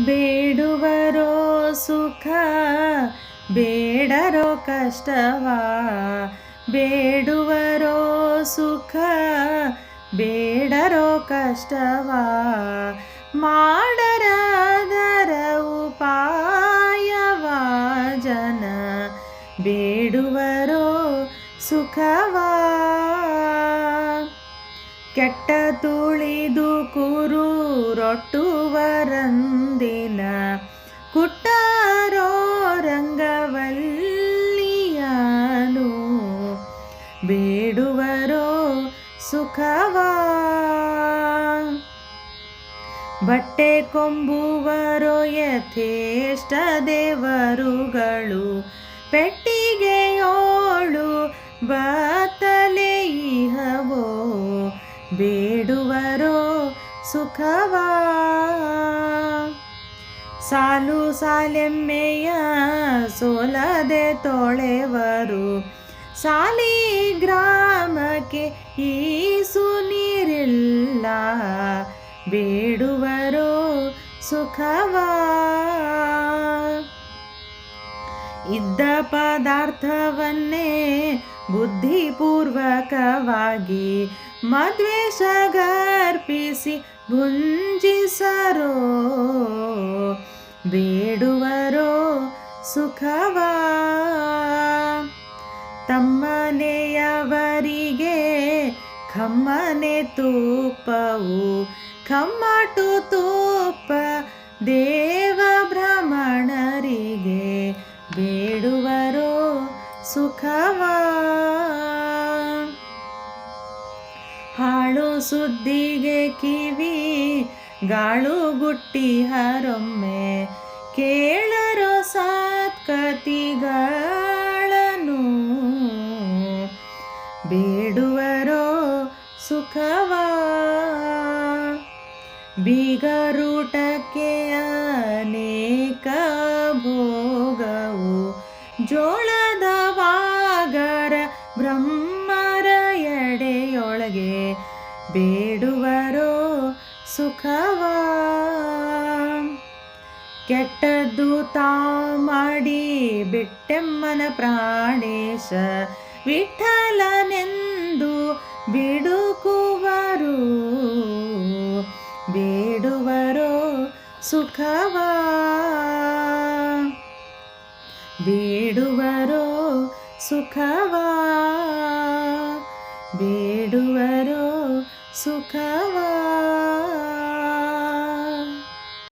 ಬೇಡುವರೋ ಸುಖ ಬೇಡರೋ ಕಷ್ಟವ? ಬೇಡುವರೋ ಸುಖ ಬೇಡರೋ ಕಷ್ಟವ? ಮಾಡರಾದರ ಉಪಾಯವ ಜನ ಬೇಡುವರೋ ಸುಖವಾ? ಕೆಟ್ಟ ತುಳಿದು ಕುರು ರೊಟ್ಟುವರಂದಿನ ಕುಟ್ಟಾರೋ ರಂಗವಲ್ಲಿಯಾನು. ಬೇಡುವರೋ ಸುಖವಾ? ಬಟ್ಟೆ ಕೊಂಬುವರೋ ಯಥೇಷ್ಟ ದೇವರುಗಳು? ಪೆಟ್ಟಿಗೆಯೋಳು ಬತ್ತಲೆ ಇಹವೋ ಬೇಡುವರೋ ಸುಖವಾ? ಸಾಲು ಸಾಲೆಮ್ಮೆಯ ಸೋಲದೆ ತೊಳೆವರು. ಸಾಲಿ ಗ್ರಾಮಕ್ಕೆ ಈ ಸುನೀರಿಲ್ಲ ಬೇಡುವರೋ ಸುಖವಾ? ಇದ್ದ ಪದಾರ್ಥವನ್ನೇ ಬುದ್ಧಿಪೂರ್ವಕವಾಗಿ ಮದ್ವೇಷಗರ್ಪಿಸಿ ಭುಂಜಿಸರೋ. ಬೇಡುವರೋ ಸುಖವ. ತಮ್ಮನೆಯವರಿಗೆ ಕಮ್ಮನೆ ತುಪ್ಪವು ಕಮ್ಮಟು ತುಪ್ಪ ದೇವ. ಸುಖವಾ. ಹಾಳು ಸುದ್ದಿಗೆ ಕಿವಿ, ಗಾಳು ಗುಟ್ಟಿ ಹರೊಮ್ಮೆ ಕೇಳರೋ ಸಾತ್ಕತಿಗಳನ್ನು ಬೇಡುವರೋ ಸುಖವಾ. ಬೀಗರೂಟಕ್ಕೆ ಅನೇಕ ಭೋಗವು ಜೋಳದ ಬೇಡುವರೋ ಸುಖವಾ? ಕೆಟ್ಟದ್ದು ತಾ ಮಾಡಿ ಬಿಟ್ಟೆಮ್ಮನ ಪ್ರಾಣೇಶ ವಿಠಲನೆಂದು ಬಿಡುಕುವರು. ಬೇಡುವರೋ ಸುಖವಾ? ಬೇಡುವರೋ ಸುಖವಾ? ಬಿಡುವರೋ ಸುಖವಾ